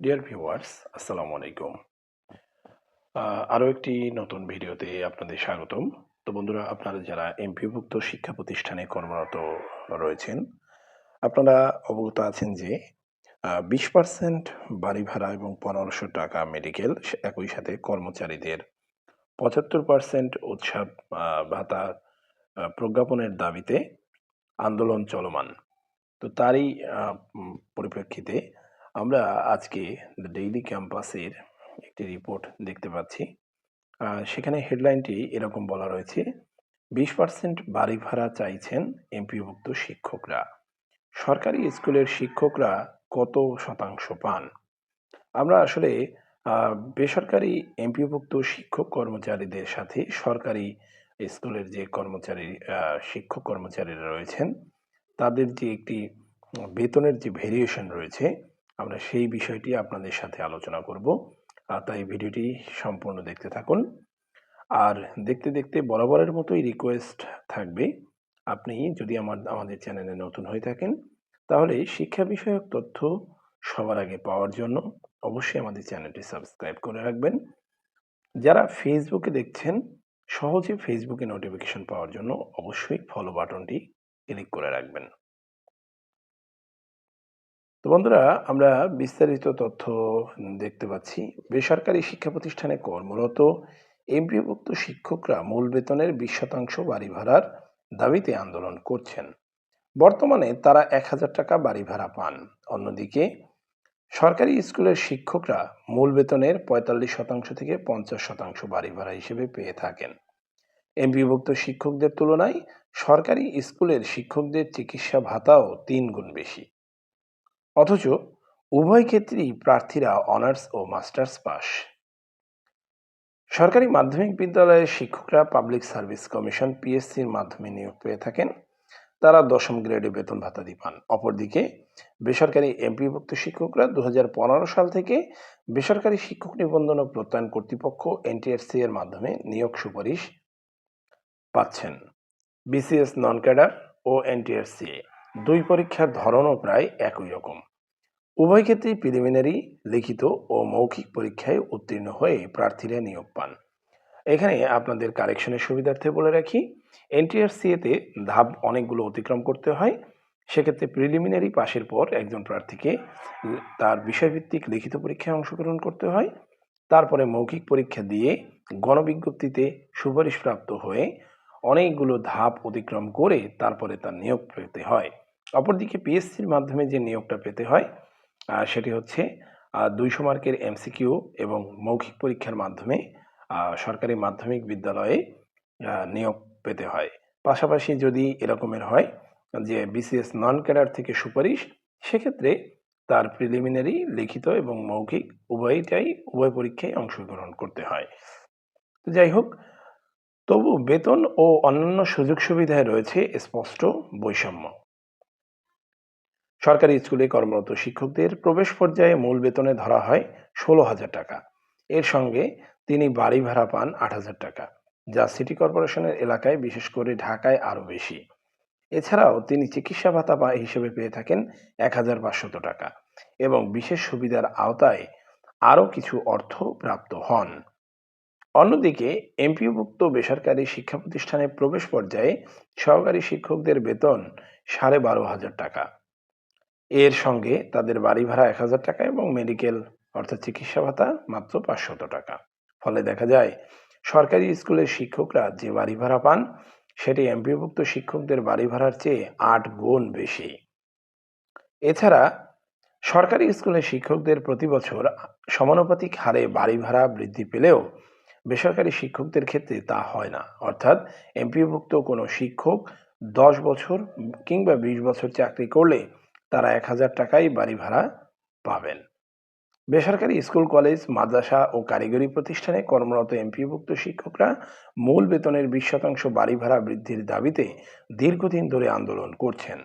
Dear viewers আসসালামু আলাইকুম। আরও একটি নতুন ভিডিওতে আপনাদের স্বাগতম। তো বন্ধুরা, আপনারা যারা এমপিভুক্ত শিক্ষা প্রতিষ্ঠানে কর্মরত রয়েছেন, আপনারা অবগত আছেন যে বিশ পার্সেন্ট বাড়ি ভাড়া এবং পনেরোশো টাকা মেডিকেল একই সাথে কর্মচারীদের পঁচাত্তর পার্সেন্ট উৎসব ভাতা প্রজ্ঞাপনের দাবিতে আন্দোলন চলমান। তো তারই পরিপ্রেক্ষিতে আমরা আজকে দ্য ডেইলি ক্যাম্পাসের একটি রিপোর্ট দেখতে পাচ্ছি। সেখানে হেডলাইনটি এরকম বলা রয়েছে, বিশ পার্সেন্ট বাড়ি ভাড়া চাইছেন এমপিভুক্ত শিক্ষকরা। সরকারি স্কুলের শিক্ষকরা কত শতাংশ পান? আমরা আসলে বেসরকারি এমপিভুক্ত শিক্ষক কর্মচারীদের সাথে সরকারি স্কুলের যে কর্মচারী শিক্ষক কর্মচারীরা রয়েছেন, তাদের যে একটি বেতনের যে ভেরিয়েশন রয়েছে আমরা সেই বিষয়টি আপনাদের সাথে আলোচনা করব। তাই ভিডিওটি সম্পূর্ণ দেখতে থাকুন। আর দেখতে দেখতে বরাবরের মতোই রিকোয়েস্ট থাকবে। আপনি যদি আমার, আমাদের চ্যানেলে নতুন হয়ে থাকেন, তাহলে শিক্ষা বিষয়ক তথ্য সবার আগে পাওয়ার জন্য অবশ্যই আমাদের চ্যানেলটি সাবস্ক্রাইব করে রাখবেন। যারা ফেসবুকে দেখছেন, সহজে ফেসবুকে নোটিফিকেশন পাওয়ার জন্য অবশ্যই ফলো বাটনটি ক্লিক করে রাখবেন। তো বন্ধুরা, আমরা বিস্তারিত তথ্য দেখতে পাচ্ছি। বেসরকারি শিক্ষা প্রতিষ্ঠানে কর্মরত, এমপিভুক্ত শিক্ষকরা মূল বেতনের বিশ শতাংশ বাড়ি ভাড়ার দাবিতে আন্দোলন করছেন। বর্তমানে তারা এক হাজার টাকা বাড়ি ভাড়া পান। অন্যদিকে, সরকারি স্কুলের শিক্ষকরা মূল বেতনের পঁয়তাল্লিশ শতাংশ থেকে পঞ্চাশ শতাংশ বাড়ি ভাড়া হিসেবে পেয়ে থাকেন। এমপিভুক্ত শিক্ষকদের তুলনায় সরকারি স্কুলের শিক্ষকদের চিকিৎসা ভাতাও তিন গুণ বেশি। অথচ উভয় ক্ষেত্রেই প্রার্থীরা অনার্স ও মাস্টার্স পাস। সরকারি মাধ্যমিক বিদ্যালয়ের শিক্ষকরা পাবলিক সার্ভিস কমিশন পিএসসির মাধ্যমে নিয়োগ পেয়ে থাকেন। তারা দশম গ্রেডে বেতন ভাতাদি পান। অপরদিকে, বেসরকারি এমপিভুক্ত শিক্ষকরা দু হাজার পনেরো সাল থেকে বেসরকারি শিক্ষক নিবন্ধন ও প্রত্যয়ন কর্তৃপক্ষ এনটিআরসি এর মাধ্যমে নিয়োগ সুপারিশ পাচ্ছেন। বিসিএস নন ক্যাডার ও এনটিআরসি, দুই পরীক্ষার ধরনও প্রায় একই রকম। উভয় ক্ষেত্রেই প্রিলিমিনারি লিখিত ও মৌখিক পরীক্ষায় উত্তীর্ণ হয়ে প্রার্থীরা নিয়োগ পান। এখানে আপনাদের কারেকশনের সুবিধার্থে বলে রাখি এনটিআরসিএতে ধাপ অনেকগুলো অতিক্রম করতে হয়। সেক্ষেত্রে প্রিলিমিনারি পাশের পর একজন প্রার্থীকে তার বিষয়ভিত্তিক লিখিত পরীক্ষায় অংশগ্রহণ করতে হয়। তারপরে মৌখিক পরীক্ষা দিয়ে গণবিজ্ঞপ্তিতে সুপারিশপ্রাপ্ত হয়ে অনেকগুলো ধাপ অতিক্রম করে তারপরে তার নিয়োগ পেতে হয়। অপরদিকে পিএসসির মাধ্যমে যে নিয়োগটা পেতে হয় সেটি হচ্ছে দুইশো মার্কের এমসিকিউ এবং মৌখিক পরীক্ষার মাধ্যমে সরকারি মাধ্যমিক বিদ্যালয়ে নিয়োগ পেতে হয়। পাশাপাশি যদি এরকমের হয় যে বিসিএস নন ক্যাডার থেকে সুপারিশ, সেক্ষেত্রে তার প্রিলিমিনারি লিখিত এবং মৌখিক উভয়টাই, উভয় পরীক্ষায় অংশগ্রহণ করতে হয়। তো যাই হোক, তবু বেতন ও অন্যান্য সুযোগ সুবিধায় রয়েছে স্পষ্ট বৈষম্য। সরকারি স্কুলে কর্মরত শিক্ষকদের প্রবেশ পর্যায়ে মূল বেতনে ধরা হয় ষোলো হাজার টাকা। এর সঙ্গে তিনি বাড়ি ভাড়া পান আট হাজার টাকা, যা সিটি কর্পোরেশনের এলাকায় বিশেষ করে ঢাকায় আরও বেশি। এছাড়াও তিনি চিকিৎসা ভাতা পা হিসেবে পেয়ে থাকেন এক হাজার পাঁচশত টাকা এবং বিশেষ সুবিধার আওতায় আরও কিছু অর্থ প্রাপ্ত হন। অন্যদিকে এমপিওভুক্ত বেসরকারি শিক্ষা প্রতিষ্ঠানে প্রবেশ পর্যায়ে সহকারী শিক্ষকদের বেতন সাড়ে বারো হাজার টাকা। এর সঙ্গে তাদের বাড়ি ভাড়া এক হাজার টাকা এবং মেডিকেল, অর্থাৎ চিকিৎসা ভাতা মাত্র পাঁচশত টাকা। ফলে দেখা যায়, সরকারি স্কুলের শিক্ষকরা যে বাড়ি ভাড়া পান, সেটি এমপিভুক্ত শিক্ষকদের বাড়ি ভাড়ার চেয়ে আট গুণ বেশি। এছাড়া, সরকারি স্কুলের শিক্ষকদের প্রতি বছর সমানুপাতিক হারে বাড়ি ভাড়া বৃদ্ধি পেলেও বেসরকারি শিক্ষকদের ক্ষেত্রে তা হয় না। অর্থাৎ এমপিভুক্ত কোনো শিক্ষক দশ বছর কিংবা বিশ বছর চাকরি করলে তারা এক হাজার টাকাই বাড়ি ভাড়া পাবেন। বেসরকারি স্কুল, কলেজ, মাদ্রাসা ও কারিগরি প্রতিষ্ঠানে কর্মরত এমপিভুক্ত শিক্ষকরা মূল বেতনের বিশ শতাংশ বাড়ি ভাড়া বৃদ্ধির দাবিতে দীর্ঘদিন ধরে আন্দোলন করছেন।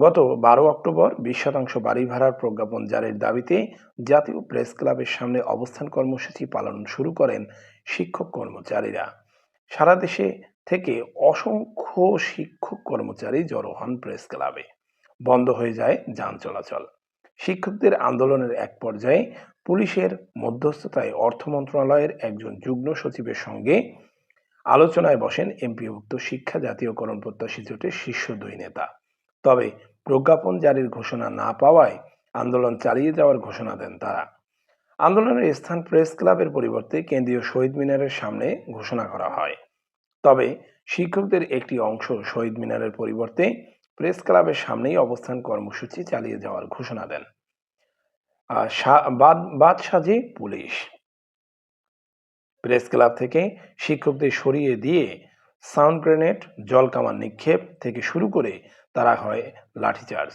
গত বারো অক্টোবর বিশ শতাংশ বাড়ি ভাড়ার প্রজ্ঞাপন জারির দাবিতে জাতীয় প্রেস ক্লাবের সামনে অবস্থান কর্মসূচি পালন শুরু করেন শিক্ষক কর্মচারীরা। সারা দেশে থেকে অসংখ্য শিক্ষক কর্মচারী জড়ো হন প্রেস ক্লাবে। বন্ধ হয়ে যায় যান চলাচল। শিক্ষকদের আন্দোলনের এক পর্যায়ে পুলিশের মধ্যস্থতায় অর্থ মন্ত্রণালয়ের একজন যুগ্ম সচিবের সঙ্গে আলোচনায় বসেন এমপিভুক্ত শিক্ষা জাতীয়করণ প্রত্যাশী জোটের শীর্ষ দুই নেতা। তবে প্রজ্ঞাপন জারির ঘোষণা না পাওয়ায় আন্দোলন চালিয়ে যাওয়ার ঘোষণা দেন তারা। আন্দোলনের স্থান প্রেস ক্লাবের পরিবর্তে কেন্দ্রীয় শহীদ মিনারের সামনে ঘোষণা করা হয়। তবে শিক্ষকদের একটি অংশ শহীদ মিনারের পরিবর্তে প্রেস ক্লাবের সামনেই অবস্থান কর্মসূচি চালিয়ে যাওয়ার ঘোষণা দেন। বাদ সাজে পুলিশ। প্রেস ক্লাব থেকে শিক্ষকদের সরিয়ে দিয়ে সাউন্ড গ্রেনেড জলকামান নিক্ষেপ থেকে শুরু করে তারা হয় লাঠিচার্জ।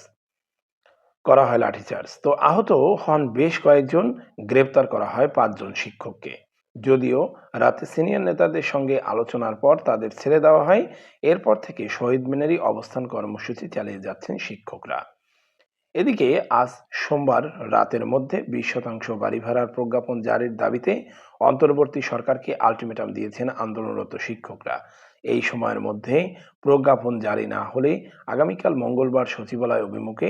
করা হয় লাঠিচার্জ। তো আহত হন বেশ কয়েকজন, গ্রেপ্তার করা হয় পাঁচজন শিক্ষককে। যদিও রাতে সিনিয়র নেতাদের সঙ্গে আলোচনার পর তাদের ছেড়ে দেওয়া হয়, এরপর থেকে শহীদ মিনারই অবস্থান কর্মসূচি চালিয়ে যাচ্ছেন শিক্ষকরা। এদিকে আজ সোমবার রাতের মধ্যে বিশ শতাংশ বাড়ি ভাড়ার প্রজ্ঞাপন জারির দাবিতে অন্তর্বর্তী সরকারকে আলটিমেটাম দিয়েছেন আন্দোলনরত শিক্ষকরা। এই সময়ের মধ্যে প্রজ্ঞাপন জারি না হলে আগামীকাল মঙ্গলবার সচিবালয় অভিমুখে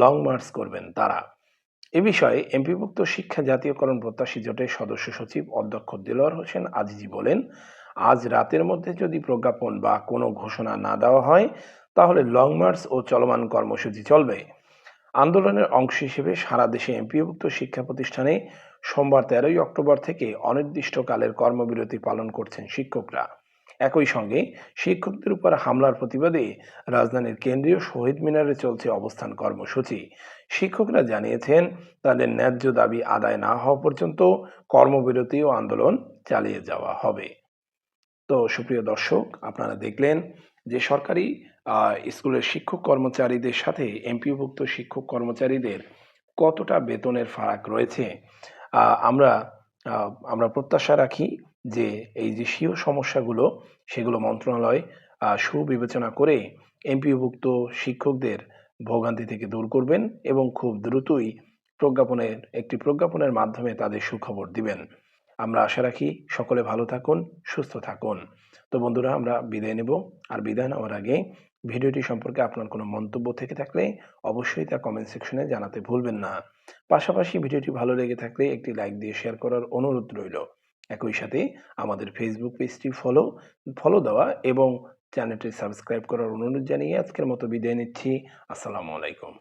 লং মার্চ করবেন তারা। এ বিষয়ে এমপিভুক্ত শিক্ষা জাতীয়করণ প্রত্যাশী জোটের সদস্য সচিব অধ্যক্ষ দেলোয়ার হোসেন আজিজি বলেন, আজ রাতের মধ্যে যদি প্রজ্ঞাপন বা কোনো ঘোষণা না দেওয়া হয়, তাহলে লং মার্চ ও চলমান কর্মসূচি চলবে। আন্দোলনের অংশ হিসেবে সারা দেশে এমপিভুক্ত শিক্ষা প্রতিষ্ঠানে সোমবার তেরোই অক্টোবর থেকে অনির্দিষ্টকালের কর্মবিরতি পালন করছেন শিক্ষকরা। একই সঙ্গে শিক্ষকদের উপর হামলার প্রতিবাদে রাজধানীর কেন্দ্রীয় শহীদ মিনারে চলছে অবস্থান কর্মসূচি। শিক্ষকরা জানিয়েছেন, তাদের ন্যায্য দাবি আদায় না হওয়া পর্যন্ত কর্মবিরতি ও আন্দোলন চালিয়ে যাওয়া হবে। তো সুপ্রিয় দর্শক, আপনারা দেখলেন যে সরকারি স্কুলের শিক্ষক কর্মচারীদের সাথে এমপিভুক্ত শিক্ষক কর্মচারীদের কতটা বেতনের ফারাক রয়েছে আমরা আমরা প্রত্যাশা রাখি যে এই যে স্বীয় সমস্যাগুলো, সেগুলো মন্ত্রণালয় সুবিবেচনা করে এমপিভুক্ত শিক্ষকদের ভোগান্তি থেকে দূর করবেন এবং খুব দ্রুতই প্রজ্ঞাপনের, একটি প্রজ্ঞাপনের মাধ্যমে তাদের সুখবর দিবেন। আমরা আশা রাখি সকলে ভালো থাকুন, সুস্থ থাকুন। তো বন্ধুরা, আমরা বিদায় নেব। আর বিদায় নেওয়ার আগে ভিডিওটি সম্পর্কে আপনার কোনো মন্তব্য থেকে থাকলে অবশ্যই তা কমেন্ট সেকশনে জানাতে ভুলবেন না। পাশাপাশি ভিডিওটি ভালো লেগে থাকলে একটি লাইক দিয়ে শেয়ার করার অনুরোধ রইল। একই সাথে আমাদের ফেসবুক পেজটি ফলো ফলো দেওয়া এবং চ্যানেলটি সাবস্ক্রাইব করার অনুরোধ জানিয়ে আজকের মতো বিদায় নিচ্ছি। আসসালামু আলাইকুম।